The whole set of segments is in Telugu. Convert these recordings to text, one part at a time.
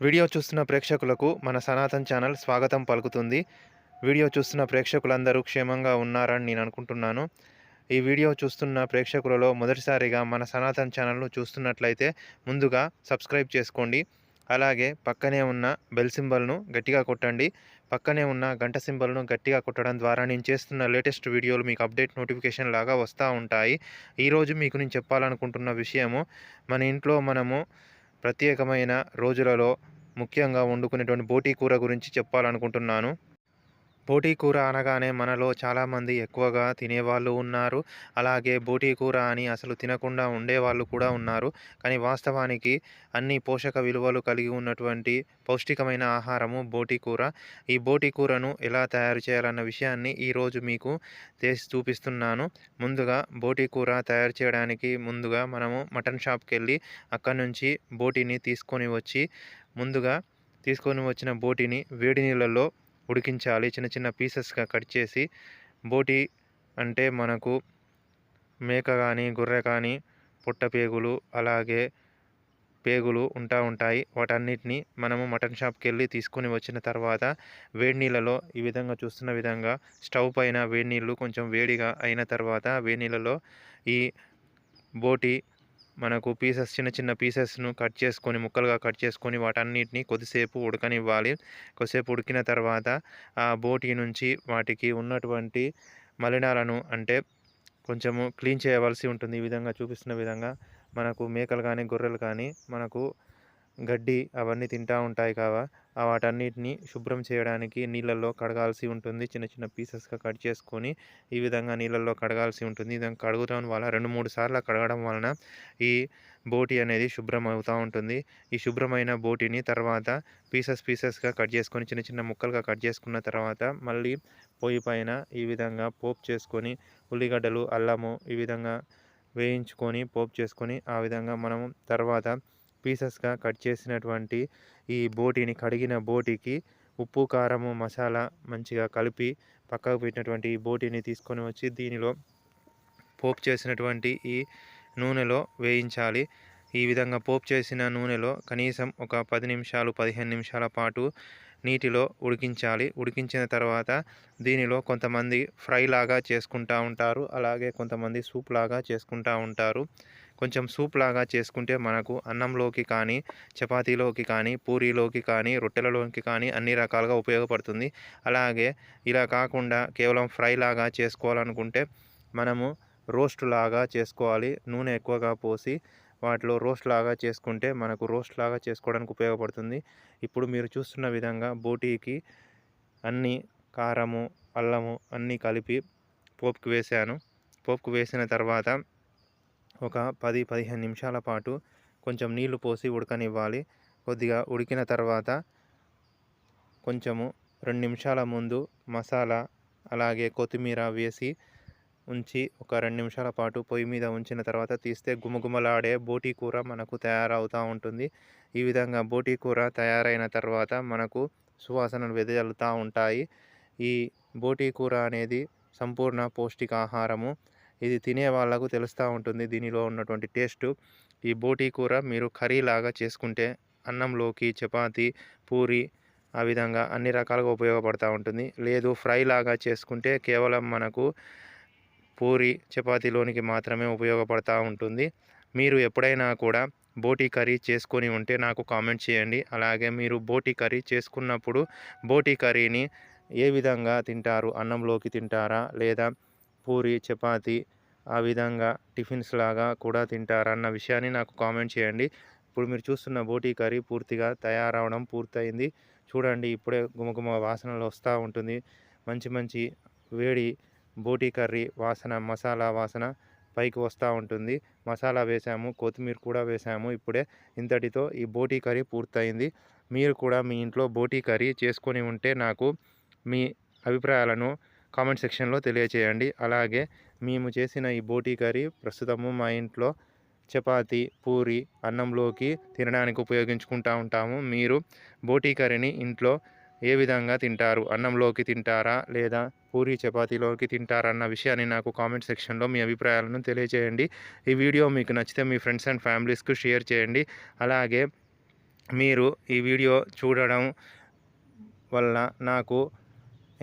వీడియో చూస్తున్న ప్రేక్షకులకు మన సనాతన్ ఛానల్ స్వాగతం పలుకుతుంది. వీడియో చూస్తున్న ప్రేక్షకులందరూ క్షేమంగా ఉన్నారని నేను అనుకుంటున్నాను. ఈ వీడియో చూస్తున్న ప్రేక్షకులలో మొదటిసారిగా మన సనాతన్ ఛానల్ను చూస్తున్నట్లయితే ముందుగా సబ్స్క్రైబ్ చేసుకోండి. అలాగే పక్కనే ఉన్న బెల్ సింబల్ను గట్టిగా కొట్టండి. పక్కనే ఉన్న గంట సింబల్ను గట్టిగా కొట్టడం ద్వారా నేను చేస్తున్న లేటెస్ట్ వీడియోలు మీకు అప్డేట్ నోటిఫికేషన్ లాగా వస్తూ ఉంటాయి. ఈరోజు మీకు నేను చెప్పాలనుకుంటున్న విషయము మన ఇంట్లో మనము ప్రత్యేకమైన రోజులలో ముఖ్యంగా వండుకునేటువంటి బోటీ కూర గురించి చెప్పాలనుకుంటున్నాను. బోటీ కూర అనగానే మనలో చాలామంది ఎక్కువగా తినేవాళ్ళు ఉన్నారు. అలాగే బోటీ కూర అని అసలు తినకుండా ఉండేవాళ్ళు కూడా ఉన్నారు. కానీ వాస్తవానికి అన్ని పోషక విలువలు కలిగి ఉన్నటువంటి పౌష్టికమైన ఆహారము బోటీ కూర. ఈ బోటీ కూరను ఎలా తయారు చేయాలన్న విషయాన్ని ఈరోజు మీకు చేసి చూపిస్తున్నాను. ముందుగా బోటీ కూర తయారు చేయడానికి ముందుగా మనము మటన్ షాప్కి వెళ్ళి అక్కడి నుంచి బోటీని తీసుకొని వచ్చి ముందుగా తీసుకొని వచ్చిన బోటీని వేడి నీళ్ళల్లో ఉడికించాలి. చిన్న చిన్న పీసెస్గా కట్ చేసి బోటి అంటే మనకు మేక కానీ గొర్రె కానీ పుట్ట పేగులు అలాగే పేగులు ఉంటా ఉంటాయి. వాటన్నిటిని మనము మటన్ షాప్కి వెళ్ళి తీసుకొని వచ్చిన తర్వాత వేడి నీళ్ళలో ఈ విధంగా చూస్తున్న విధంగా స్టవ్ పైన వేడి నీళ్ళు కొంచెం వేడిగా అయిన తర్వాత వేడి నీళ్ళలో ఈ బోటి మనకు పీసెస్ చిన్న చిన్న పీసెస్ను కట్ చేసుకొని ముక్కలుగా కట్ చేసుకొని వాటన్నిటిని కొద్దిసేపు ఉడకనివ్వాలి. కొద్దిసేపు ఉడికిన తర్వాత ఆ బోటి నుంచి వాటికి ఉన్నటువంటి మలినాలను అంటే కొంచెము క్లీన్ చేయవలసి ఉంటుంది. ఈ విధంగా చూపిస్తున్న విధంగా మనకు మేకలు కానీ గొర్రెలు కానీ మనకు గడ్డి అవన్నీ తింటూ ఉంటాయి కావా? వాటన్నిటిని శుభ్రం చేయడానికి నీళ్ళల్లో కడగాల్సి ఉంటుంది. చిన్న చిన్న పీసెస్గా కట్ చేసుకొని ఈ విధంగా నీళ్ళల్లో కడగాల్సి ఉంటుంది. ఈ కడుగుతాం వల్ల రెండు మూడు సార్లు కడగడం వలన ఈ బోటి అనేది శుభ్రం అవుతూ ఉంటుంది. ఈ శుభ్రమైన బోటిని తర్వాత పీసెస్ పీసెస్గా కట్ చేసుకొని చిన్న చిన్న ముక్కలుగా కట్ చేసుకున్న తర్వాత మళ్ళీ పొయ్యి పైన ఈ విధంగా పోపు చేసుకొని ఉల్లిగడ్డలు అల్లము ఈ విధంగా వేయించుకొని పోపు చేసుకొని ఆ విధంగా మనము తర్వాత పీసెస్గా కట్ చేసినటువంటి ఈ బోటిని కడిగిన బోటికి ఉప్పు కారము మసాలా మంచిగా కలిపి పక్కకు పెట్టినటువంటి ఈ బోటిని తీసుకొని వచ్చి దీనిలో పోపు చేసినటువంటి ఈ నూనెలో వేయించాలి. ఈ విధంగా పోపు చేసిన నూనెలో కనీసం ఒక పది నిమిషాలు పదిహేను నిమిషాల పాటు నీటిలో ఉడికించాలి. ఉడికించిన తర్వాత దీనిలో కొంతమంది ఫ్రై లాగా చేసుకుంటూ ఉంటారు. అలాగే కొంతమంది సూప్ లాగా చేసుకుంటూ ఉంటారు. కొంచెం సూప్ లాగా చేసుకుంటే మనకు అన్నంలోకి కానీ చపాతీలోకి కానీ పూరీలోకి కానీ రొట్టెలలోకి కానీ అన్ని రకాలుగా ఉపయోగపడుతుంది. అలాగే ఇలా కాకుండా కేవలం ఫ్రై లాగా చేసుకోవాలనుకుంటే మనము రోస్ట్ లాగా చేసుకోవాలి. నూనె ఎక్కువగా పోసి వాటిలో రోస్ట్ లాగా చేసుకుంటే మనకు రోస్ట్ లాగా చేసుకోవడానికి ఉపయోగపడుతుంది. ఇప్పుడు మీరు చూస్తున్న విధంగా బోటీకి అన్ని కారము అల్లము అన్నీ కలిపి పోపుకు వేసాను. పోపుకు వేసిన తర్వాత ఒక పది పదిహేను నిమిషాల పాటు కొంచెం నీళ్ళు పోసి ఉడకనివ్వాలి. కొద్దిగా ఉడికిన తర్వాత కొంచెము రెండు నిమిషాల ముందు మసాలా అలాగే కొత్తిమీర వేసి ఉంచి ఒక రెండు నిమిషాల పాటు పొయ్యి మీద ఉంచిన తర్వాత తీస్తే గుమగుమలాడే బోటీ కూర మనకు తయారవుతూ ఉంటుంది. ఈ విధంగా బోటీ కూర తయారైన తర్వాత మనకు సువాసనలు వెదజల్లుతూ ఉంటాయి. ఈ బోటీ కూర అనేది సంపూర్ణ పౌష్టికాహారము. ఇది తినే వాళ్ళకు తెలుస్తూ ఉంటుంది దీనిలో ఉన్నటువంటి టేస్ట్. ఈ బోటీ కూర మీరు కర్రీ లాగా చేసుకుంటే అన్నంలోకి చపాతి పూరి ఆ విధంగా అన్ని రకాలుగా ఉపయోగపడుతూ ఉంటుంది. లేదు ఫ్రై లాగా చేసుకుంటే కేవలం మనకు పూరి చపాతీలోనికి మాత్రమే ఉపయోగపడతా ఉంటుంది. మీరు ఎప్పుడైనా కూడా బోటీ కర్రీ చేసుకొని ఉంటే నాకు కామెంట్ చేయండి. అలాగే మీరు బోటీ కర్రీ చేసుకున్నప్పుడు బోటీ కర్రీని ఏ విధంగా తింటారు? అన్నంలోకి తింటారా? లేదా పూరి చపాతి ఆ విధంగా టిఫిన్స్ లాగా కూడా తింటారా? అన్న విషయాన్ని నాకు కామెంట్ చేయండి. ఇప్పుడు మీరు చూస్తున్న బోటీ కర్రీ పూర్తిగా తయారవడం పూర్తయింది. చూడండి ఇప్పుడే గుమగుమ వాసనలు వస్తూ ఉంటుంది. మంచి మంచి వేడి బోటీ కర్రీ వాసన మసాలా వాసన పైకి వస్తూ ఉంటుంది. మసాలా వేసాము కొత్తిమీర కూడా వేసాము ఇప్పుడే. ఇంతటితో ఈ బోటీ కర్రీ పూర్తయింది. మీరు కూడా మీ ఇంట్లో బోటీ కర్రీ చేసుకొని ఉంటే నాకు మీ అభిప్రాయాలను కామెంట్ సెక్షన్లో తెలియచేయండి. అలాగే మేము చేసిన ఈ బోటీ కర్రీ ప్రస్తుతము మా ఇంట్లో చపాతి పూరి అన్నంలోకి తినడానికి ఉపయోగించుకుంటూ ఉంటాము. మీరు బోటీ కర్రీని ఇంట్లో ఏ విధంగా తింటారు? అన్నంలోకి తింటారా? లేదా పూరి చపాతీలోకి తింటారన్న విషయాన్ని నాకు కామెంట్ సెక్షన్లో మీ అభిప్రాయాలను తెలియజేయండి ఈ వీడియో మీకు నచ్చితే మీ ఫ్రెండ్స్ అండ్ ఫ్యామిలీస్కు షేర్ చేయండి. అలాగే మీరు ఈ వీడియో చూడడం వల్ల నాకు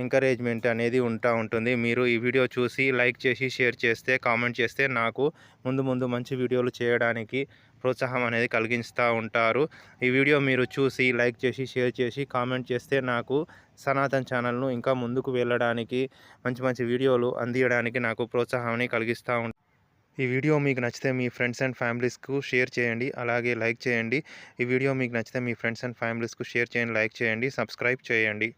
ఎంకరేజ్మెంట్ అనేది ఉంటా ఉంటుంది. మీరు ఈ వీడియో చూసి లైక్ చేసి షేర్ చేస్తే కామెంట్ చేస్తే నాకు ముందు ముందు మంచి వీడియోలు చేయడానికి ప్రోత్సాహం అనేది కలిగిస్తూ ఉంటారు. ఈ వీడియో మీరు చూసి లైక్ చేసి షేర్ చేసి కామెంట్ చేస్తే నాకు సనాతన్ ఛానల్ను ఇంకా ముందుకు వెళ్ళడానికి మంచి మంచి వీడియోలు అందియడానికి నాకు ప్రోత్సాహాన్ని కలిగిస్తూ ఉంటుంది ఈ వీడియో మీకు నచ్చితే మీ ఫ్రెండ్స్ అండ్ ఫ్యామిలీస్కు షేర్ చేయండి. అలాగే లైక్ చేయండి. ఈ వీడియో మీకు నచ్చితే మీ ఫ్రెండ్స్ అండ్ ఫ్యామిలీస్కు షేర్ చేయండి లైక్ చేయండి సబ్స్క్రైబ్ చేయండి.